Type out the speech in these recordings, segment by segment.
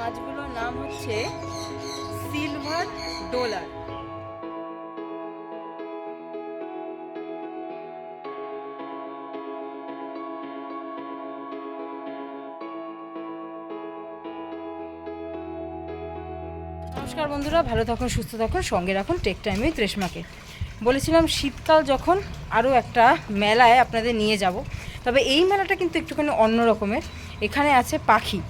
মাছগুলোর নাম হচ্ছে সিলভার ডোলার। নমস্কার বন্ধুরা, ভালো থাকুন, সুস্থ থাকুন, সঙ্গে রাখুন টেক টাইমে ত্রেশমাকে বলেছিলাম, শীতকাল যখন আরও একটা মেলায় আপনাদের নিয়ে যাব, তবে এই মেলাটা কিন্তু একটুখানি অন্য রকমের। এখানে আছে পাখি।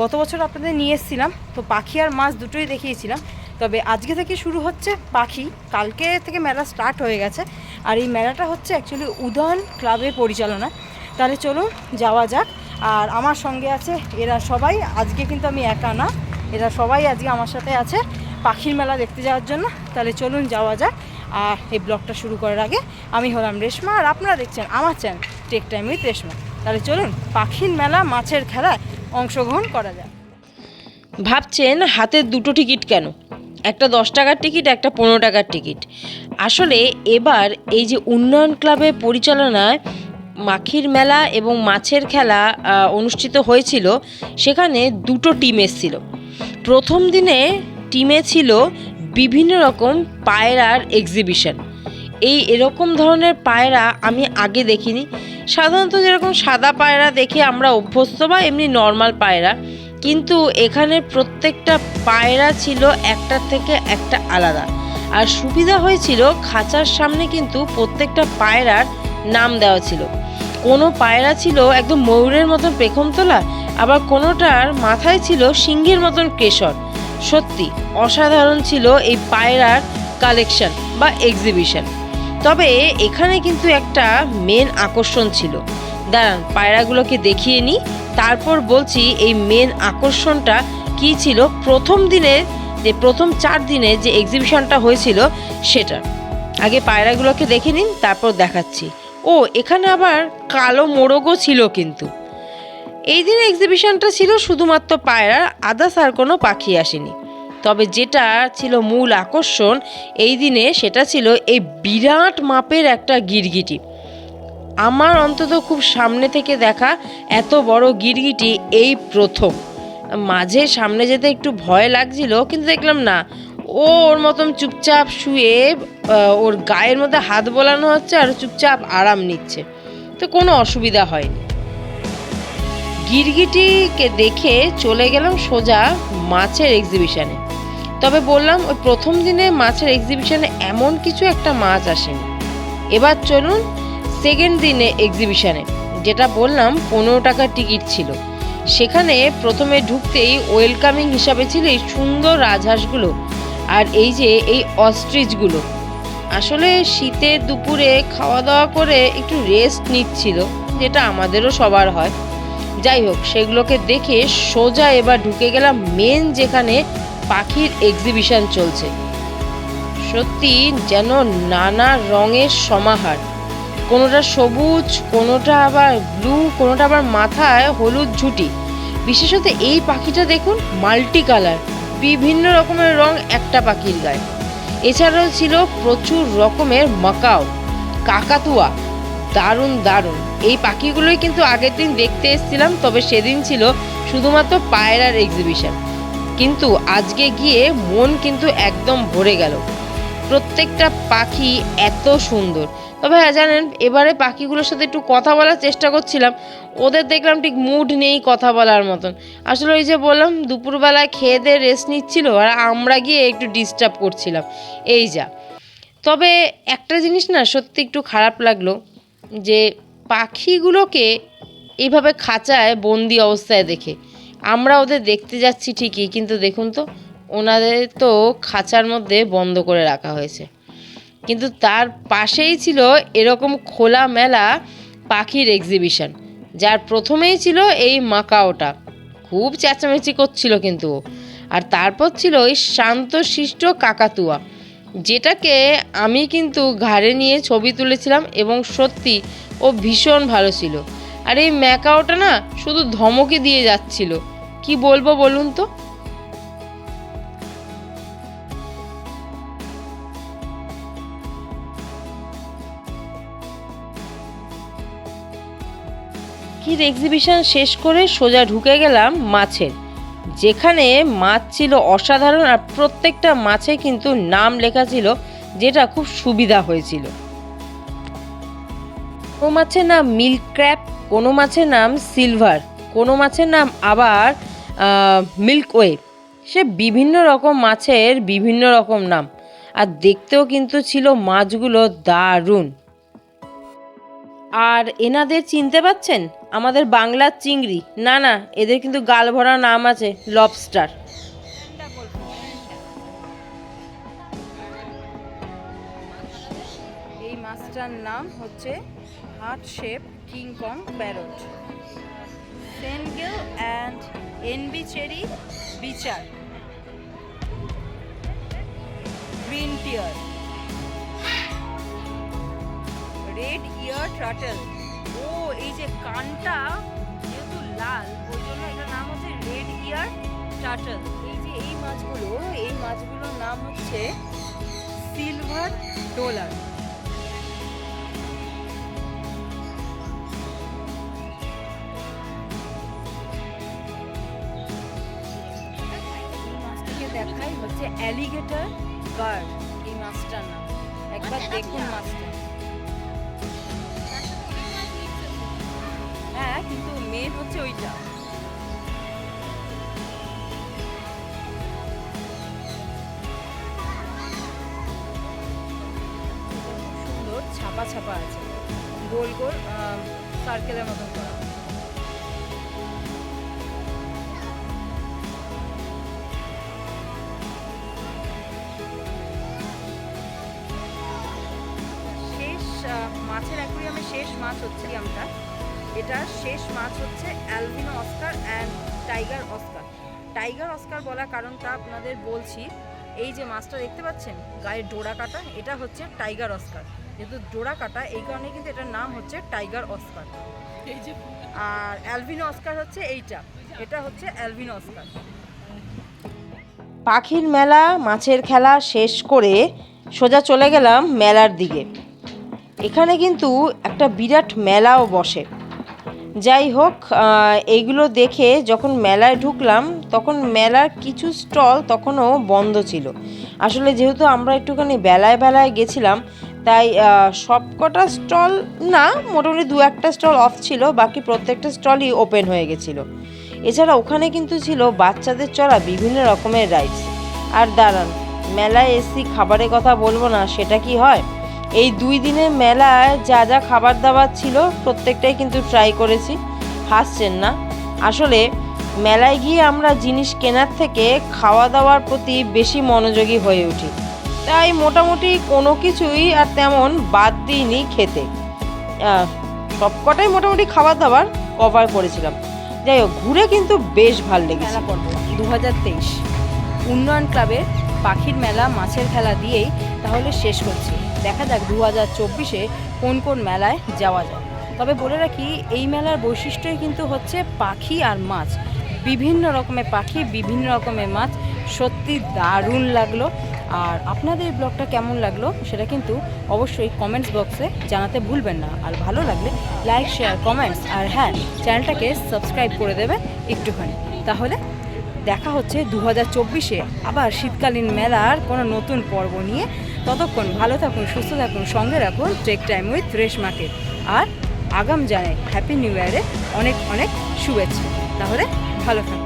গত বছর আপনাদের নিয়ে এসেছিলাম, তো পাখি আর মাছ দুটোই দেখিয়েছিলাম। তবে আজকে থেকে শুরু হচ্ছে পাখি, কালকে থেকে মেলা স্টার্ট হয়ে গেছে। আর এই মেলাটা হচ্ছে অ্যাকচুয়ালি উদয়ন ক্লাবের পরিচালনা। তাহলে চলুন যাওয়া যাক। আর আমার সঙ্গে আছে এরা সবাই, আজকে কিন্তু আমি একা না, এরা সবাই আজকে আমার সাথে আছে পাখির মেলা দেখতে যাওয়ার জন্য। তাহলে চলুন যাওয়া যাক। আর এই ব্লগটা শুরু করার আগে আমি হলাম রেশমা, আর আপনারা দেখছেন আমার channel tech time with Reshma তাহলে চলুন, পাখির মেলা, মাছের খেলায় অংশগ্রহণ করা যায়। ভাবছেন হাতের দুটো টিকিট কেন? একটা দশ টাকার টিকিট, একটা পনেরো টাকার টিকিট। আসলে এবার এই যে উন্নয়ন ক্লাবের পরিচালনায় মাখির মেলা এবং মাছের খেলা অনুষ্ঠিত হয়েছিল, সেখানে দুটো টিম এসেছিল। প্রথম দিনে টিমে ছিল বিভিন্ন রকম পায়রার এক্সিবিশন এই এরকম ধরনের পায়রা আমি আগে দেখিনি। সাধারণত যেরকম সাদা পায়রা দেখে আমরা অভ্যস্ত বা এমনি নর্মাল পায়রা, কিন্তু এখানে প্রত্যেকটা পায়রা ছিল একটার থেকে একটা আলাদা। আর সুবিধা হয়েছিল, খাঁচার সামনে কিন্তু প্রত্যেকটা পায়রার নাম দেওয়া ছিল। কোনো পায়রা ছিল একদম ময়ূরের মতন পেখম তোলা, আবার কোনোটার মাথায় ছিল সিংহের মতন কেশর। সত্যি, অসাধারণ ছিল এই পায়রার কালেকশন বা এক্সিবিশন তবে এখানে কিন্তু একটা মেন আকর্ষণ ছিল। দাঁড়ান, পায়রাগুলোকে দেখিয়ে নিই। তারপর বলছি এই মেন আকর্ষণটা কি ছিল? প্রথম দিনের যে, প্রথম চার দিনে যে এক্সিবিশনটা হয়েছিল সেটা। আগে পায়রাগুলোকে দেখে নিন, তারপর দেখাচ্ছি। ও, এখানে আবার কালো মোরগও ছিল কিন্তু। এই দিন এক্সিবিশনটা ছিল শুধুমাত্র পায়রার আদার্স আর কোনো পাখি আসেনি। তবে যেটা ছিল মূল আকর্ষণ, এই দিনে সেটা ছিল এই বিরাট মাপের একটা গিরগিটি। আমার অন্তত খুব সামনে থেকে দেখা এত বড় গিরগিটি এই প্রথম। মাঝে সামনে যেতে একটু ভয় লাগছিল, কিন্তু দেখলাম না। ও ওর মতন চুপচাপ শুয়ে ওর গায়ের মধ্যে হাত বোলানো হচ্ছে আর চুপচাপ আরাম নিচ্ছে। তো কোনো অসুবিধা হয়নি। গিরগিটিকে দেখে চলে গেলাম সোজা মাছের এক্সিবিশনে তবে বললাম, ওই প্রথম দিনে মাছের এক্সিবিশনে এমন কিছু একটা মাছ আসেনি। এবার চলুন সেকেন্ড দিনে এক্সিবিশনে যেটা বললাম পনেরো টাকা টিকিট ছিল। সেখানে প্রথমে ঢুকতেই ওয়েলকামিং হিসাবে ছিল এই সুন্দর রাজহাঁসগুলো আর এই যে এই অস্ট্রিচগুলো আসলে শীতের দুপুরে খাওয়া দাওয়া করে একটু রেস্ট নিচ্ছিল, যেটা আমাদেরও সবার হয়। যাই হোক, সেগুলোকে দেখে সোজা এবার ঢুকে গেলাম মেন যেখানে পাখির এক্সিবিশন চলছে। সত্যি যেন নানা রঙের সমাহার। কোনোটা সবুজ, কোনোটা আবার ব্লু কোনোটা আবার মাথায় হলুদ ঝুটি। বিশেষত এই পাখিটা দেখুন মাল্টি কালার বিভিন্ন রকমের রং একটা পাখির গায়ে। এছাড়াও ছিল প্রচুর রকমের মাকাও, কাকাতুয়া, দারুণ দারুণ। এই পাখিগুলোই কিন্তু আগের দিন দেখতে এসেছিলাম, তবে সেদিন ছিল শুধুমাত্র পায়রার এক্সিবিশন কিন্তু আজকে গিয়ে মন কিন্তু একদম ভরে গেল। প্রত্যেকটা পাখি এত সুন্দর। তবে হ্যাঁ জানেন, এবারে পাখিগুলোর সাথে একটু কথা বলার চেষ্টা করছিলাম। ওদের দেখলাম ঠিক মুড নেই কথা বলার মতন। আসলে ওই যে বললাম দুপুরবেলায় খেয়ে দিয়ে রেস্ট নিচ্ছিল আর আমরা গিয়ে একটু ডিস্টার্ব করছিলাম। এই যা। তবে একটা জিনিস না সত্যি একটু খারাপ লাগল যে পাখিগুলোকে এইভাবে খাঁচায় বন্দি অবস্থায় দেখে। আমরা ওদের দেখতে যাচ্ছি ঠিকই, কিন্তু দেখুন তো, ওনাদের তো খাঁচার মধ্যে বন্ধ করে রাখা হয়েছে। কিন্তু তার পাশেই ছিল এরকম খোলা মেলা পাখির এক্সিবিশন যার প্রথমেই ছিল এই মাকাওটা। খুব চেঁচামেচি করছিল কিন্তু। আর তারপর ছিল ওই শান্তশিষ্ট কাকাতুয়া, যেটাকে আমি কিন্তু ঘাড়ে নিয়ে ছবি তুলেছিলাম এবং সত্যি ও ভীষণ ভালো ছিল। আর এই ম্যাকাওটা না শুধু ধমকে দিয়ে যাচ্ছিল। কি বলব বলুন তো? পাখির এক্সিবিশন শেষ করে সোজা ঢুকে গেলাম মাছের। যেখানে মাছ ছিল অসাধারণ আর প্রত্যেকটা মাছে কিন্তু নাম লেখা ছিল যেটা খুব সুবিধা হয়েছিল। কোনো মাছের নাম মিল্ক ক্র্যাপ, কোনো মাছের নাম সিলভার, কোনো মাছের নাম আবার মিল্ক ওয়ে সে বিভিন্ন রকম মাছের বিভিন্ন রকম নাম। আর দেখতেও কিন্তু ছিল মাছগুলো দারুণ। আর এনাদের চিনতে পাচ্ছেন? আমাদের বাংলার চিংড়ি। না না, এদের কিন্তু গাল ভরা নাম আছে লবস্টার এই মাছটার নাম হচ্ছে heart shape King Kong parrot Senegal and NB cherry, bichir. Green terror. Red ear turtle ও, এই যে কানটা যেহেতু লাল, ওই জন্য এটার নাম হচ্ছে রেড ইয়ার টার্টল এই যে এই মাছগুলো, এই মাছগুলোর নাম হচ্ছে সিলভার ডলার। হচ্ছে অ্যালিগেটর গার্ড এই মাছটার নাম। একবার দেখুন মাছটা। হ্যাঁ কিন্তু মেন হচ্ছে ওইটা। সুন্দর ছাপা ছাপা আছে। গোল গোল সার্কেলের মতন করা। মাছের অ্যাকুরিয়ামে শেষ মাছ হচ্ছে আমটা। এটা শেষ মাছ হচ্ছে albino oscar and tiger oscar. Tiger oscar বলার কারণটা আপনাদের বলছি এই যে মাছটা দেখতে পাচ্ছেন গায়ে ডোরা কাটা এটা হচ্ছে টাইগার অস্কার। যেহেতু ডোরা কাটা এই কারণে কিন্তু এটার নাম হচ্ছে টাইগার অস্কার। আর অ্যালবিনো অস্কার হচ্ছে এইটা এটা হচ্ছে অ্যালবিনো অস্কার। পাখির মেলা মাছের খেলা শেষ করে সোজা চলে গেলাম মেলার দিকে। এখানে কিন্তু একটা বিরাট মেলাও বসে। যাই হোক এইগুলো দেখে যখন মেলায় ঢুকলাম, তখন মেলার কিছু স্টল তখনও বন্ধ ছিল। আসলে যেহেতু আমরা একটুখানি বেলায় বেলায় গেছিলাম, তাই সবকটা স্টল না, মোটামুটি দু একটা স্টল অফ ছিল, বাকি প্রত্যেকটা স্টলই ওপেন হয়ে গেছিল। এছাড়া ওখানে কিন্তু ছিল বাচ্চাদের চড়া বিভিন্ন রকমের রাইডস। আর দাঁড়ান, মেলায় এসি খাবারের কথা বলব না, সেটা কি হয়? এই দুই দিনের মেলায় যা যা খাবার দাবার ছিল প্রত্যেকটাই কিন্তু ট্রাই করেছি, হাসছেন না। আসলে মেলায় গিয়ে আমরা জিনিস কেনার থেকে খাওয়া দাওয়ার প্রতি বেশি মনোযোগী হয়ে উঠি। তাই মোটামুটি কোনো কিছুই আর তেমন বাদ দিইনি খেতে। সবকটাই মোটামুটি খাবার দাবার কভার করেছিলাম। যাই হোক, ঘুরে কিন্তু বেশ ভালো লেগেছে। দু হাজার তেইশ। উন্নয়ন ক্লাবের পাখির মেলা, মাছের খেলা দিয়েই তাহলে শেষ করছি। দেখা যাক দু হাজার চব্বিশে কোন কোন মেলায় যাওয়া যায়। তবে বলে রাখি, এই মেলার বৈশিষ্ট্যই কিন্তু হচ্ছে পাখি আর মাছ। বিভিন্ন রকমের পাখি, বিভিন্ন রকমের মাছ। সত্যি দারুণ লাগল। আর আপনাদের ব্লগটা কেমন লাগল সেটা কিন্তু অবশ্যই কমেন্টস বক্সে জানাতে ভুলবেন না। আর ভালো লাগলে লাইক শেয়ার কমেন্টস আর হ্যাঁ চ্যানেলটাকে সাবস্ক্রাইব করে দেবেন একটুখানি। তাহলে দেখা হচ্ছে দু হাজার চব্বিশে আবার শীতকালীন মেলার কোনো নতুন পর্ব নিয়ে। ততক্ষণ ভালো থাকুন, সুস্থ থাকুন, সঙ্গে রাখুন ট্রেক টাইম উইথ রেশমাকে। আর আগাম জানাই হ্যাপি নিউ ইয়ারে অনেক অনেক শুভেচ্ছা। তাহলে ভালো থাকুন।